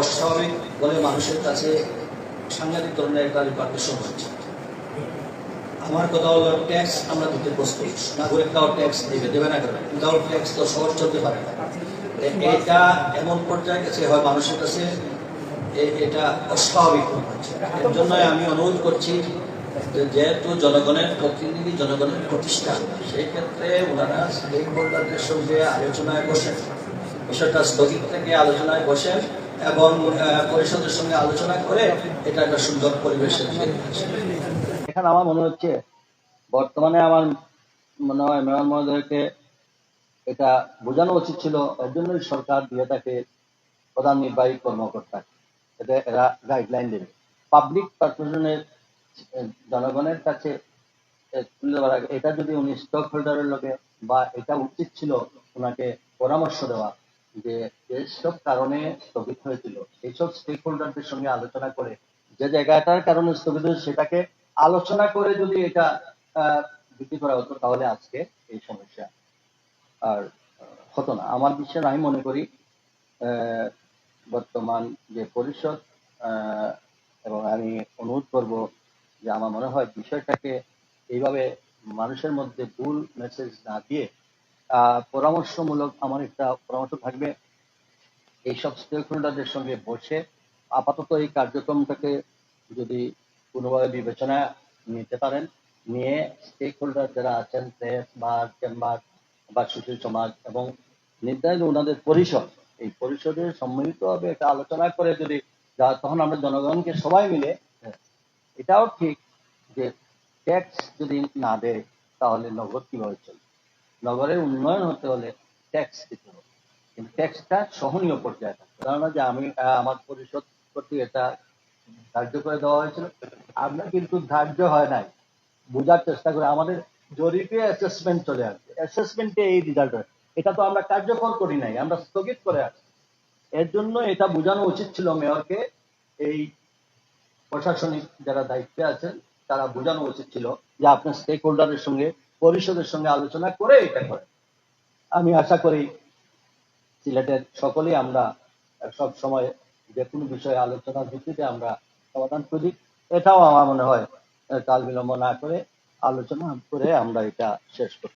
অস্বাভাবিক বলে মানুষের কাছে সাংঘাতিক ধরনের একটা রিপার্টেশন হচ্ছে। আমার কথা হলো, ট্যাক্স আমরা দিতে প্রস্তুত। নাগরিকরাও ট্যাক্স দেবে দেবে না কেন? উইদাউট ট্যাক্স তো শহর চলতে পারে এটা এমন পর্যায়ে গেছে, হয় মানুষের কাছে এটা অস্বাভাবিক হচ্ছে। এর জন্য আমি অনুরোধ করছি যেহেতু জনগণের প্রতিনিধি, জনগণের প্রতিষ্ঠান সেই ক্ষেত্রে ওনারা স্টেক হোল্ডারদের সঙ্গে আলোচনায় বসেন। বিষয়টা স্থগিত থেকে আলোচনায় বসেন। এবং পরিষদের সঙ্গে আলোচনা করে এটা একটা সুন্দর পরিবেশের দিকে এখানে আমার মনে হচ্ছে, বর্তমানে আমার মনে হয় মেয়র মহোদয়কে এটা বোঝানো উচিত ছিল এর জন্যই সরকার দিয়ে থাকে প্রধান নির্বাহী কর্মকর্তা এটা এরা গাইডলাইন দেবে। পাবলিক পারমিশনের জনগণের কাছে তুলে এটা যদি উনি স্টক হোল্ডারের লোকে বা এটা উচিত ছিল ওনাকে পরামর্শ দেওয়া যে যেসব কারণে স্থগিত হয়েছিল। এইসব স্টেক হোল্ডারদের সঙ্গে আলোচনা করে যে জায়গাটার কারণে স্থগিত হয়েছে, সেটাকে আলোচনা করে যদি এটা বৃদ্ধি করা হতো, তাহলে আজকে এই সমস্যা আর হতো না। আমার বিশ্বাস, আমি মনে করি বর্তমান যে পরিষদ এবং আমি অনুরোধ করব যে আমার মনে হয় বিষয়টাকে এইভাবে মানুষের মধ্যে ভুল মেসেজ না দিয়ে পরামর্শমূলক আমার একটা পরামর্শ থাকবে। এইসব স্টেক হোল্ডারদের সঙ্গে বসে আপাতত এই কার্যক্রমটাকে যদি কোনোভাবে বিবেচনা নিতে পারেন, নিয়ে স্টেক হোল্ডার যারা আছেন প্রেস বা চেম্বার বা সুশীল সমাজ এবং নির্ধারিত ওনাদের পরিষদ, এই পরিষদের সম্মিলিতভাবে একটা আলোচনা করে যদি যা তখন আমরা জনগণকে সবাই মিলে এটাও ঠিক যে ট্যাক্স যদি না দেয়, তাহলে নগদ কীভাবে চলবে? নগরের উন্নয়ন হতে হলে ট্যাক্স দিতে হবে। কিন্তু ট্যাক্সটা সহনীয় পর্যায়ে থাকবে কারণ যে আমি আমার পরিষদ কর্তৃক এটা ধার্য করে দেওয়া হয়েছিল। আমরা কিন্তু ধার্য হয় নাই। বোঝার চেষ্টা করে। আমাদের জরিপে অ্যাসেসমেন্ট চলে আসবে। অ্যাসেসমেন্টে এই রেজাল্ট হয়। এটা তো আমরা কার্যকর করি নাই। আমরা স্থগিত করে আসছি এর জন্য এটা বোঝানো উচিত ছিল মেয়রকে। এই প্রশাসনিক যারা দায়িত্বে আছেন, তারা বোঝানো উচিত ছিল যে আপনার স্টেক হোল্ডারের সঙ্গে পরিষদের সঙ্গে আলোচনা করে এটা করে। আমি আশা করি সিলেটের সকলেই আমরা সব সময় যে কোনো বিষয়ে আলোচনার ভিত্তিতে আমরা সমাধান করি এটাও আমার মনে হয় কাল বিলম্ব না করে আলোচনা করে আমরা এটা শেষ করি